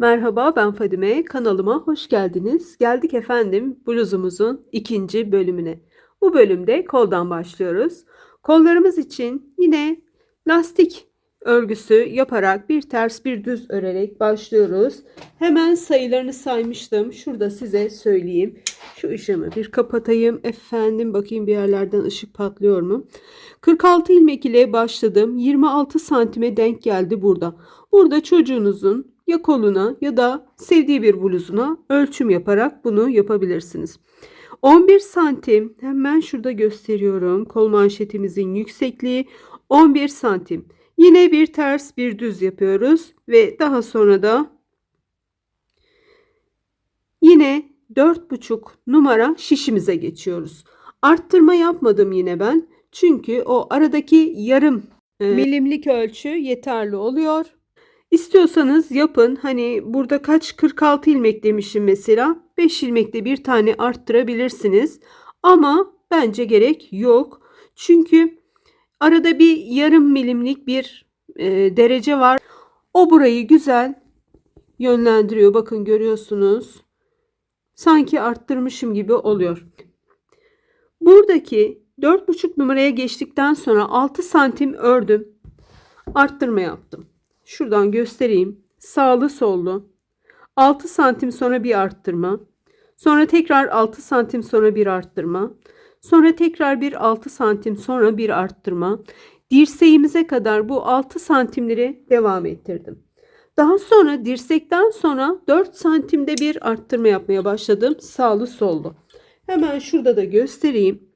Merhaba ben Fadime. Kanalıma hoş geldiniz. Geldik efendim bluzumuzun ikinci bölümüne. Bu bölümde koldan başlıyoruz. Kollarımız için yine lastik örgüsü yaparak bir ters bir düz örerek başlıyoruz. Hemen sayılarını saymıştım. Şurada size söyleyeyim. Şu ışığımı bir kapatayım. Efendim bakayım bir yerlerden ışık patlıyor mu? 46 ilmek ile başladım. 26 santime denk geldi burada. Burada çocuğunuzun ya koluna ya da sevdiği bir bluzuna ölçüm yaparak bunu yapabilirsiniz. 11 santim hemen şurada gösteriyorum. Kol manşetimizin yüksekliği 11 santim. Yine bir ters bir düz yapıyoruz ve daha sonra da yine 4,5 numara şişimize geçiyoruz. Arttırma yapmadım yine ben. Çünkü o aradaki yarım e, milimlik ölçü yeterli oluyor. İstiyorsanız yapın. Hani burada kaç 46 ilmek demişim mesela. 5 ilmekte bir tane arttırabilirsiniz. Ama bence gerek yok. Çünkü arada bir yarım milimlik bir e, derece var. O burayı güzel yönlendiriyor. Bakın görüyorsunuz. Sanki arttırmışım gibi oluyor. Buradaki 4,5 numaraya geçtikten sonra 6 santim ördüm. Arttırma yaptım. Şuradan göstereyim. Sağlı sollu. 6 santim sonra bir arttırma. Sonra tekrar 6 santim sonra bir arttırma. Sonra tekrar bir 6 santim sonra bir arttırma. Dirseğimize kadar bu 6 santimleri devam ettirdim. Daha sonra dirsekten sonra 4 santimde bir arttırma yapmaya başladım. Sağlı sollu. Hemen şurada da göstereyim.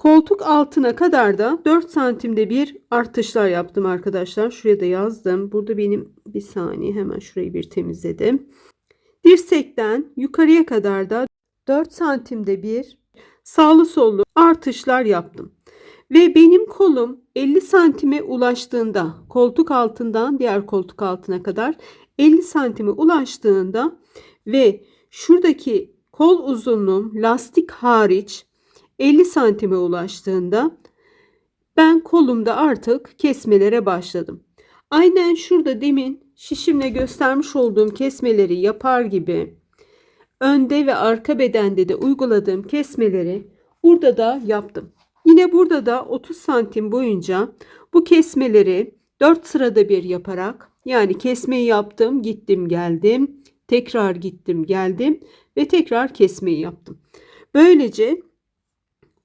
Koltuk altına kadar da 4 santimde bir artışlar yaptım arkadaşlar. Şuraya da yazdım. Burada benim bir saniye hemen şurayı bir temizledim. Dirsekten yukarıya kadar da 4 santimde bir sağlı sollu artışlar yaptım. Ve benim kolum 50 santime ulaştığında koltuk altından diğer koltuk altına kadar 50 santime ulaştığında ve şuradaki kol uzunluğum lastik hariç 50 santime ulaştığında ben kolumda artık kesmelere başladım. Aynen şurada demin şişimle göstermiş olduğum kesmeleri yapar gibi önde ve arka bedende de uyguladığım kesmeleri burada da yaptım. Yine burada da 30 santim boyunca bu kesmeleri 4 sırada bir yaparak yani kesmeyi yaptım, gittim, geldim, tekrar gittim, geldim ve tekrar kesmeyi yaptım. Böylece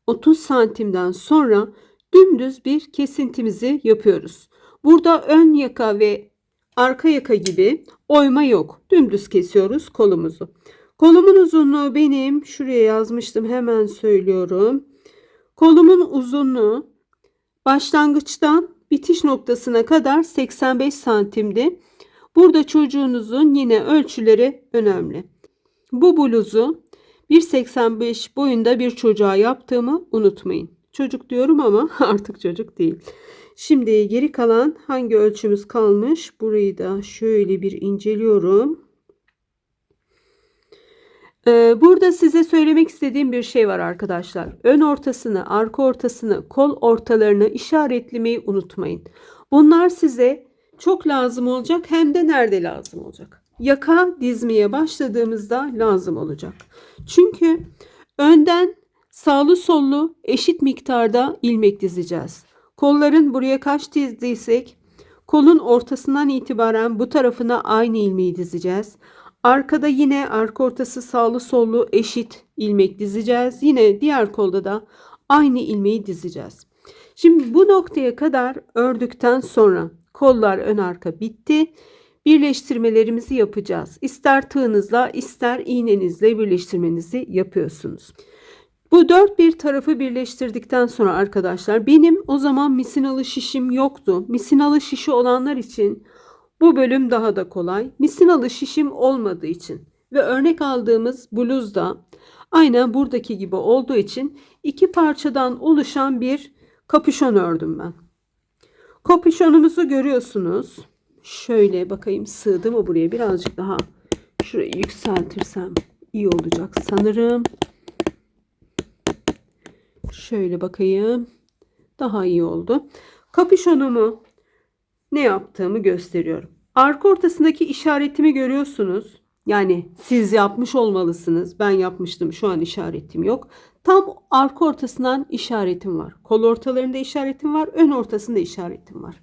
30 santimden sonra dümdüz bir kesintimizi yapıyoruz. Burada ön yaka ve arka yaka gibi oyma yok. Dümdüz kesiyoruz kolumuzu. Kolumun uzunluğu benim şuraya yazmıştım hemen söylüyorum. Kolumun uzunluğu başlangıçtan bitiş noktasına kadar 85 santimdi. Burada çocuğunuzun yine ölçüleri önemli. Bu bluzu 1.85 boyunda bir çocuğa yaptığımı unutmayın. Çocuk diyorum ama artık çocuk değil. Şimdi geri kalan hangi ölçümüz kalmış? Burayı da şöyle bir inceliyorum. Ee, burada size söylemek istediğim bir şey var arkadaşlar. Ön ortasını, arka ortasını, kol ortalarını işaretlemeyi unutmayın. Bunlar size çok lazım olacak hem de nerede lazım olacak. Yaka dizmeye başladığımızda lazım olacak. Çünkü önden sağlı sollu eşit miktarda ilmek dizeceğiz. Kolların buraya kaç dizdiysek kolun ortasından itibaren bu tarafına aynı ilmeği dizeceğiz. Arkada yine arka ortası sağlı sollu eşit ilmek dizeceğiz. Yine diğer kolda da aynı ilmeği dizeceğiz. Şimdi bu noktaya kadar ördükten sonra kollar ön arka bitti. Birleştirmelerimizi yapacağız. İster tığınızla ister iğnenizle birleştirmenizi yapıyorsunuz. Bu dört bir tarafı birleştirdikten sonra arkadaşlar benim o zaman misinalı şişim yoktu. Misinalı şişi olanlar için bu bölüm daha da kolay. Misinalı şişim olmadığı için ve örnek aldığımız bluzda aynen buradaki gibi olduğu için iki parçadan oluşan bir kapüşon ördüm ben. Kapüşonumuzu görüyorsunuz. Şöyle bakayım sığdı mı buraya birazcık daha şurayı yükseltirsem iyi olacak sanırım. Şöyle bakayım. Daha iyi oldu. Kapüşonumu ne yaptığımı gösteriyorum. Arka ortasındaki işaretimi görüyorsunuz. Yani siz yapmış olmalısınız. Ben yapmıştım. Şu an işaretim yok. Tam arka ortasından işaretim var. Kol ortalarında işaretim var. Ön ortasında işaretim var.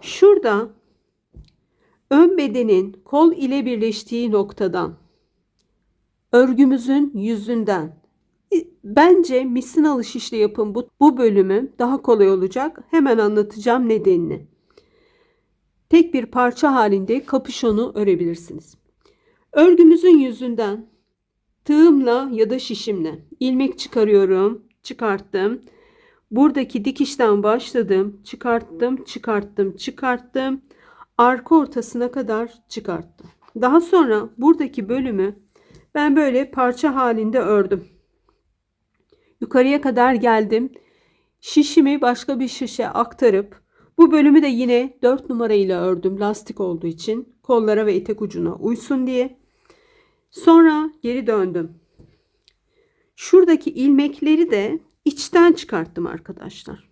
Şurada ön bedenin kol ile birleştiği noktadan örgümüzün yüzünden bence misinalı şişle yapın bu, bu bölümü daha kolay olacak. Hemen anlatacağım nedenini. Tek bir parça halinde kapüşonu örebilirsiniz. Örgümüzün yüzünden tığımla ya da şişimle ilmek çıkarıyorum, çıkarttım. Buradaki dikişten başladım, çıkarttım, çıkarttım, çıkarttım. Arka ortasına kadar çıkarttım. Daha sonra buradaki bölümü ben böyle parça halinde ördüm. Yukarıya kadar geldim. Şişimi başka bir şişe aktarıp bu bölümü de yine 4 numara ile ördüm lastik olduğu için kollara ve etek ucuna uysun diye. Sonra geri döndüm. Şuradaki ilmekleri de içten çıkarttım arkadaşlar.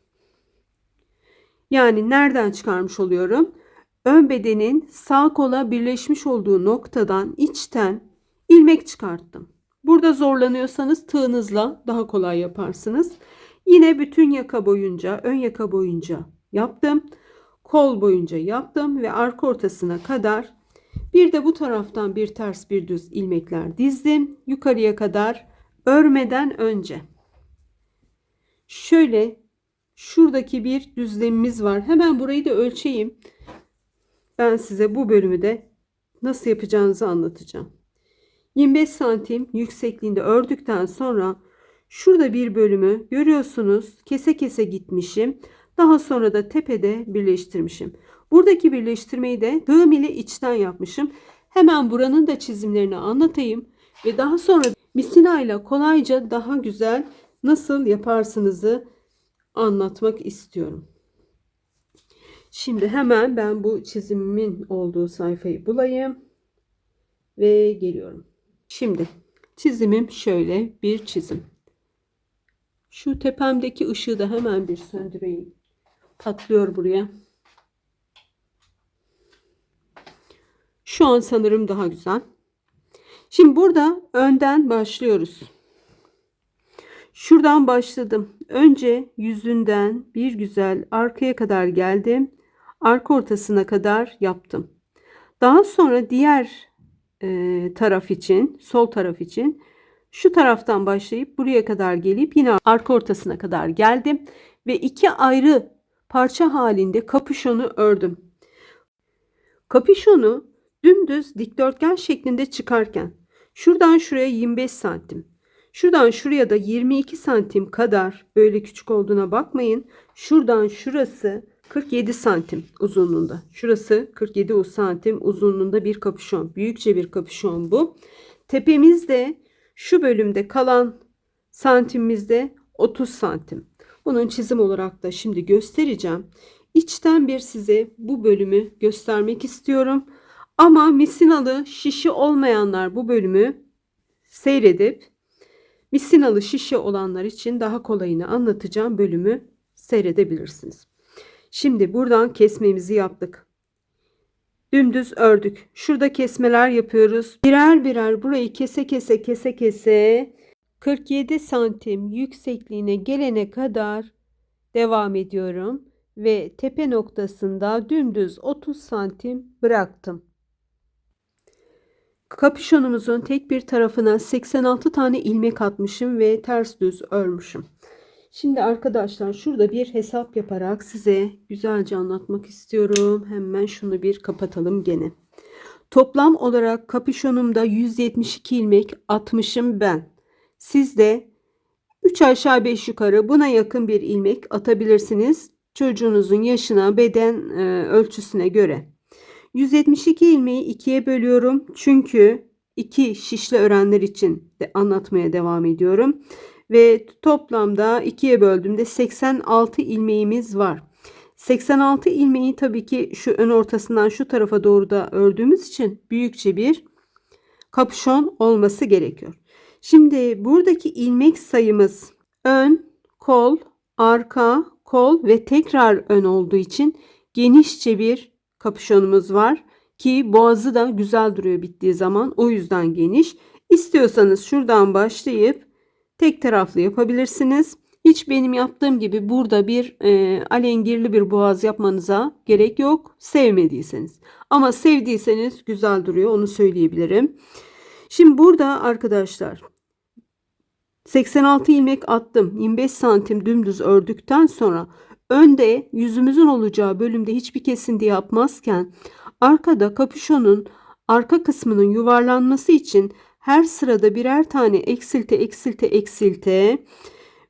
Yani nereden çıkarmış oluyorum? Ön bedenin sağ kola birleşmiş olduğu noktadan içten ilmek çıkarttım. Burada zorlanıyorsanız tığınızla daha kolay yaparsınız. Yine bütün yaka boyunca, ön yaka boyunca yaptım. Kol boyunca yaptım ve arka ortasına kadar bir de bu taraftan bir ters bir düz ilmekler dizdim. Yukarıya kadar örmeden önce. Şöyle şuradaki bir düzlemimiz var. Hemen burayı da ölçeyim. Ben size bu bölümü de nasıl yapacağınızı anlatacağım. 25 santim yüksekliğinde ördükten sonra şurada bir bölümü görüyorsunuz. Kese kese gitmişim. Daha sonra da tepede birleştirmişim. Buradaki birleştirmeyi de tığım ile içten yapmışım. Hemen buranın da çizimlerini anlatayım. Ve daha sonra misina ile kolayca daha güzel nasıl yaparsınızı anlatmak istiyorum. Şimdi hemen ben bu çizimimin olduğu sayfayı bulayım. Ve geliyorum. Şimdi çizimim şöyle bir çizim. Şu tepemdeki ışığı da hemen bir söndüreyim. Patlıyor buraya. Şu an sanırım daha güzel. Şimdi burada önden başlıyoruz. Şuradan başladım. Önce yüzünden bir güzel arkaya kadar geldim. Arka ortasına kadar yaptım. Daha sonra diğer e, taraf için, sol taraf için şu taraftan başlayıp buraya kadar gelip yine arka ortasına kadar geldim ve iki ayrı parça halinde kapüşonu ördüm. Kapüşonu dümdüz dikdörtgen şeklinde çıkarken şuradan şuraya 25 santim, şuradan şuraya da 22 santim kadar böyle küçük olduğuna bakmayın. Şuradan şurası 47 santim uzunluğunda. Şurası 47 santim uzunluğunda bir kapüşon. Büyükçe bir kapüşon bu. Tepemizde şu bölümde kalan santimimizde 30 santim. Bunun çizim olarak da şimdi göstereceğim. İçten bir size bu bölümü göstermek istiyorum. Ama misinalı şişi olmayanlar bu bölümü seyredip misinalı şişi olanlar için daha kolayını anlatacağım bölümü seyredebilirsiniz. Şimdi buradan kesmemizi yaptık. Dümdüz ördük. Şurada kesmeler yapıyoruz. Birer birer burayı kese kese kese kese 47 santim yüksekliğine gelene kadar devam ediyorum ve tepe noktasında dümdüz 30 santim bıraktım. Kapüşonumuzun tek bir tarafına 86 tane ilmek atmışım ve ters düz örmüşüm. Şimdi arkadaşlar şurada bir hesap yaparak size güzelce anlatmak istiyorum. Hemen şunu bir kapatalım gene. Toplam olarak kapüşonumda 172 ilmek atmışım ben. Siz de 3 aşağı 5 yukarı buna yakın bir ilmek atabilirsiniz. Çocuğunuzun yaşına, beden e, ölçüsüne göre. 172 ilmeği ikiye bölüyorum. Çünkü iki şişle öğrenler için de anlatmaya devam ediyorum ve toplamda ikiye böldüğümde 86 ilmeğimiz var. 86 ilmeği tabii ki şu ön ortasından şu tarafa doğru da ördüğümüz için büyükçe bir kapüşon olması gerekiyor. Şimdi buradaki ilmek sayımız ön, kol, arka, kol ve tekrar ön olduğu için genişçe bir kapüşonumuz var ki boğazı da güzel duruyor bittiği zaman o yüzden geniş. İstiyorsanız şuradan başlayıp tek taraflı yapabilirsiniz. Hiç benim yaptığım gibi burada bir e, alengirli bir boğaz yapmanıza gerek yok sevmediyseniz. Ama sevdiyseniz güzel duruyor onu söyleyebilirim. Şimdi burada arkadaşlar 86 ilmek attım. 25 santim dümdüz ördükten sonra önde yüzümüzün olacağı bölümde hiçbir kesinti yapmazken arkada kapüşonun arka kısmının yuvarlanması için her sırada birer tane eksilte eksilte eksilte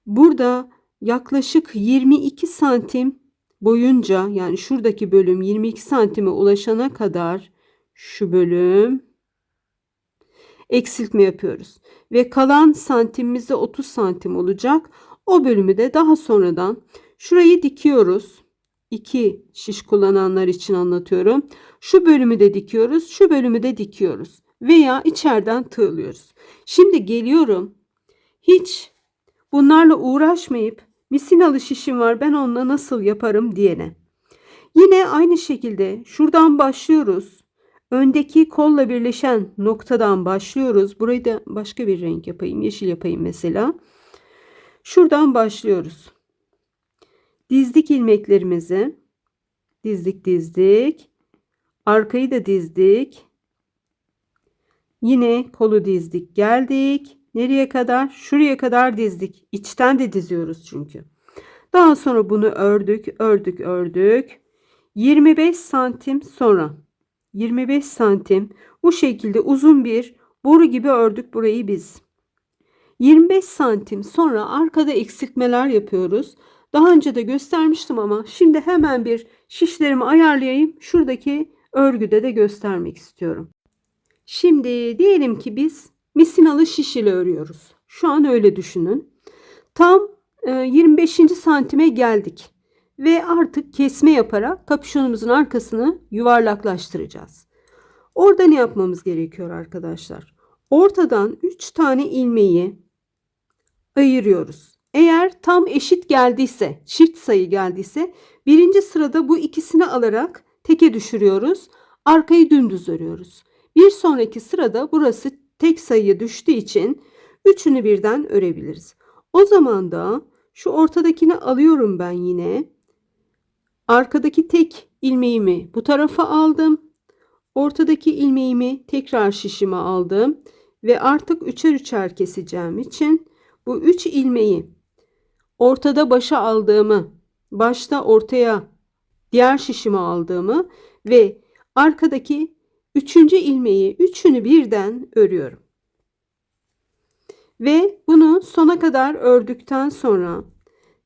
burada yaklaşık 22 santim boyunca yani şuradaki bölüm 22 santime ulaşana kadar şu bölüm eksiltme yapıyoruz. Ve kalan santimimiz de 30 santim olacak. O bölümü de daha sonradan şurayı dikiyoruz. İki şiş kullananlar için anlatıyorum. Şu bölümü de dikiyoruz. Şu bölümü de dikiyoruz. Veya içeriden tığlıyoruz. Şimdi geliyorum. Hiç bunlarla uğraşmayıp misinalı şişim var ben onunla nasıl yaparım diyene. Yine aynı şekilde şuradan başlıyoruz. Öndeki kolla birleşen noktadan başlıyoruz. Burayı da başka bir renk yapayım. Yeşil yapayım mesela. Şuradan başlıyoruz. Dizdik ilmeklerimizi. Dizdik dizdik. Arkayı da dizdik. Yine kolu dizdik geldik. Nereye kadar? Şuraya kadar dizdik. İçten de diziyoruz çünkü. Daha sonra bunu ördük, ördük, ördük. 25 santim sonra 25 santim bu şekilde uzun bir boru gibi ördük burayı biz. 25 santim sonra arkada eksiltmeler yapıyoruz. Daha önce de göstermiştim ama şimdi hemen bir şişlerimi ayarlayayım. Şuradaki örgüde de göstermek istiyorum. Şimdi diyelim ki biz misinalı şiş ile örüyoruz. Şu an öyle düşünün. Tam 25. santime geldik ve artık kesme yaparak kapüşonumuzun arkasını yuvarlaklaştıracağız. Orada ne yapmamız gerekiyor arkadaşlar? Ortadan 3 tane ilmeği ayırıyoruz. Eğer tam eşit geldiyse, çift sayı geldiyse birinci sırada bu ikisini alarak teke düşürüyoruz. Arkayı dümdüz örüyoruz. Bir sonraki sırada burası tek sayıya düştüğü için üçünü birden örebiliriz. O zaman da şu ortadakini alıyorum ben yine. Arkadaki tek ilmeğimi bu tarafa aldım. Ortadaki ilmeğimi tekrar şişime aldım ve artık üçer üçer keseceğim için bu üç ilmeği ortada başa aldığımı, başta ortaya diğer şişime aldığımı ve arkadaki üçüncü ilmeği üçünü birden örüyorum. Ve bunu sona kadar ördükten sonra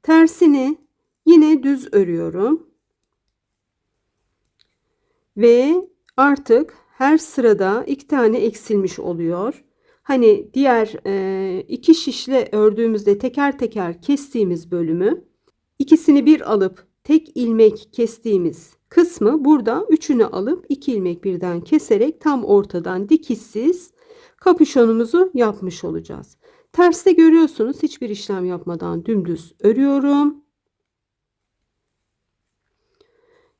tersini yine düz örüyorum. Ve artık her sırada iki tane eksilmiş oluyor. Hani diğer e, iki şişle ördüğümüzde teker teker kestiğimiz bölümü ikisini bir alıp tek ilmek kestiğimiz kısmı burada üçünü alıp iki ilmek birden keserek tam ortadan dikişsiz kapüşonumuzu yapmış olacağız. Terste görüyorsunuz hiçbir işlem yapmadan dümdüz örüyorum.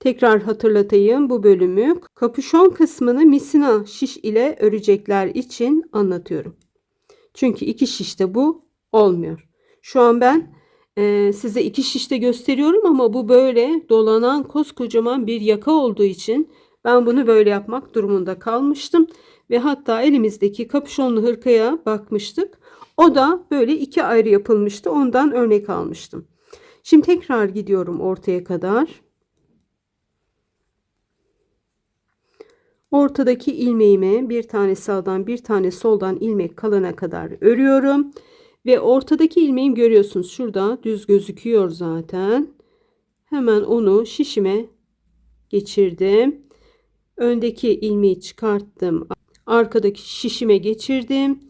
Tekrar hatırlatayım bu bölümü. Kapüşon kısmını misina şiş ile örecekler için anlatıyorum. Çünkü iki şişte bu olmuyor. Şu an ben e, size iki şişte gösteriyorum ama bu böyle dolanan koskocaman bir yaka olduğu için ben bunu böyle yapmak durumunda kalmıştım. Ve hatta elimizdeki kapüşonlu hırkaya bakmıştık. O da böyle iki ayrı yapılmıştı. Ondan örnek almıştım. Şimdi tekrar gidiyorum ortaya kadar. Ortadaki ilmeğime bir tane sağdan bir tane soldan ilmek kalana kadar örüyorum. Ve ortadaki ilmeğim görüyorsunuz şurada düz gözüküyor zaten. Hemen onu şişime geçirdim. Öndeki ilmeği çıkarttım. Arkadaki şişime geçirdim.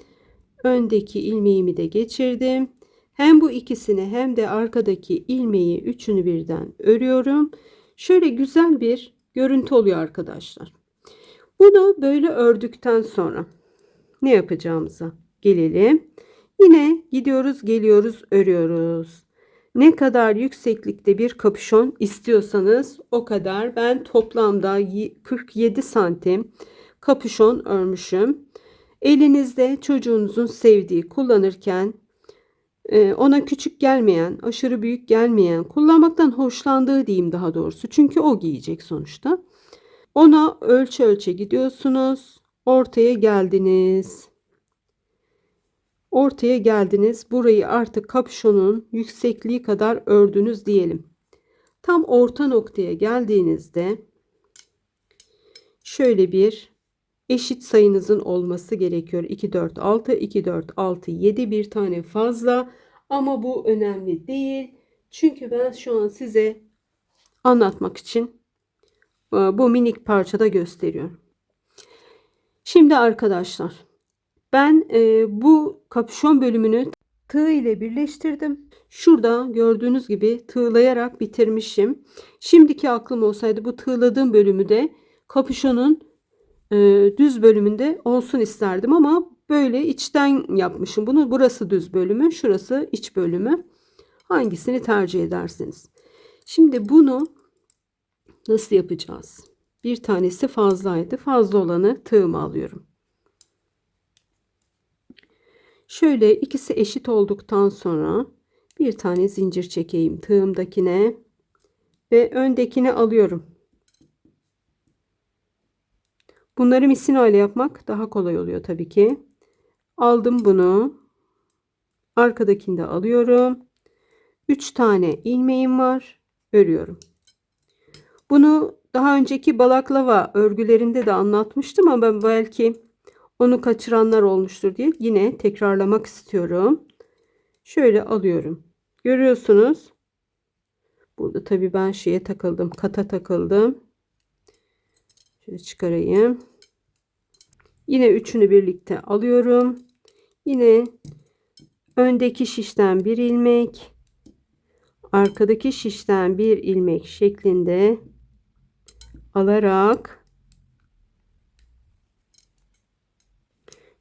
Öndeki ilmeğimi de geçirdim. Hem bu ikisini hem de arkadaki ilmeği üçünü birden örüyorum. Şöyle güzel bir görüntü oluyor arkadaşlar. Bunu böyle ördükten sonra ne yapacağımıza gelelim. Yine gidiyoruz, geliyoruz, örüyoruz. Ne kadar yükseklikte bir kapüşon istiyorsanız o kadar. Ben toplamda y- 47 santim kapüşon örmüşüm. Elinizde çocuğunuzun sevdiği kullanırken e, ona küçük gelmeyen, aşırı büyük gelmeyen, kullanmaktan hoşlandığı diyeyim daha doğrusu. Çünkü o giyecek sonuçta. Ona ölçü ölçe gidiyorsunuz. Ortaya geldiniz. Ortaya geldiniz. Burayı artık kapşonun yüksekliği kadar ördünüz diyelim. Tam orta noktaya geldiğinizde şöyle bir eşit sayınızın olması gerekiyor. 2 4 6 2 4 6 7 bir tane fazla ama bu önemli değil. Çünkü ben şu an size anlatmak için e, bu minik parçada gösteriyorum. Şimdi arkadaşlar ben e, bu kapüşon bölümünü tığ ile birleştirdim. Şurada gördüğünüz gibi tığlayarak bitirmişim. Şimdiki aklım olsaydı bu tığladığım bölümü de kapüşonun e, düz bölümünde olsun isterdim ama böyle içten yapmışım bunu. Burası düz bölümü, şurası iç bölümü. Hangisini tercih edersiniz? Şimdi bunu nasıl yapacağız? Bir tanesi fazlaydı. Fazla olanı tığıma alıyorum. Şöyle ikisi eşit olduktan sonra bir tane zincir çekeyim tığımdakine ve öndekine alıyorum. Bunları misina yapmak daha kolay oluyor tabii ki. Aldım bunu. Arkadakini de alıyorum. 3 tane ilmeğim var. Örüyorum. Bunu daha önceki balaklava örgülerinde de anlatmıştım ama ben belki onu kaçıranlar olmuştur diye yine tekrarlamak istiyorum. Şöyle alıyorum. Görüyorsunuz. Burada tabii ben şeye takıldım. Kata takıldım. Şöyle çıkarayım. Yine üçünü birlikte alıyorum. Yine öndeki şişten bir ilmek, arkadaki şişten bir ilmek şeklinde alarak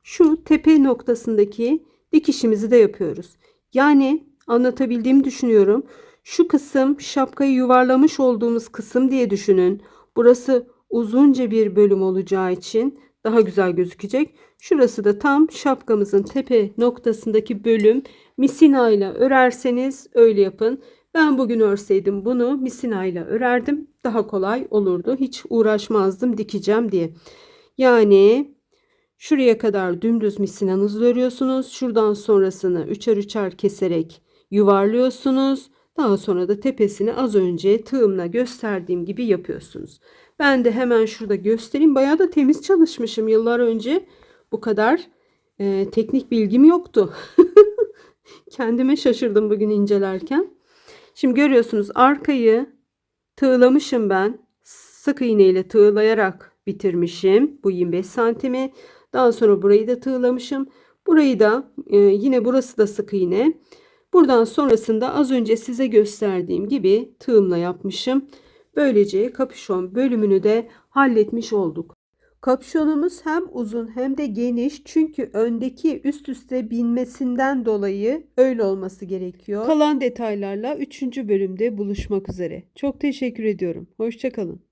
şu tepe noktasındaki dikişimizi de yapıyoruz. Yani anlatabildiğimi düşünüyorum. Şu kısım şapkayı yuvarlamış olduğumuz kısım diye düşünün. Burası uzunca bir bölüm olacağı için daha güzel gözükecek. Şurası da tam şapkamızın tepe noktasındaki bölüm. Misina ile örerseniz öyle yapın. Ben bugün örseydim bunu misina ile örerdim. Daha kolay olurdu. Hiç uğraşmazdım dikeceğim diye. Yani şuraya kadar dümdüz misinanızı örüyorsunuz. Şuradan sonrasını üçer üçer keserek yuvarlıyorsunuz. Daha sonra da tepesini az önce tığımla gösterdiğim gibi yapıyorsunuz. Ben de hemen şurada göstereyim. Bayağı da temiz çalışmışım yıllar önce. Bu kadar e, teknik bilgim yoktu. Kendime şaşırdım bugün incelerken. Şimdi görüyorsunuz arkayı tığlamışım ben. Sık iğne ile tığlayarak bitirmişim. Bu 25 santimi. Daha sonra burayı da tığlamışım. Burayı da e, yine burası da sık iğne. Buradan sonrasında az önce size gösterdiğim gibi tığımla yapmışım. Böylece kapüşon bölümünü de halletmiş olduk. Kapüşonumuz hem uzun hem de geniş çünkü öndeki üst üste binmesinden dolayı öyle olması gerekiyor. Kalan detaylarla 3. bölümde buluşmak üzere. Çok teşekkür ediyorum. Hoşçakalın.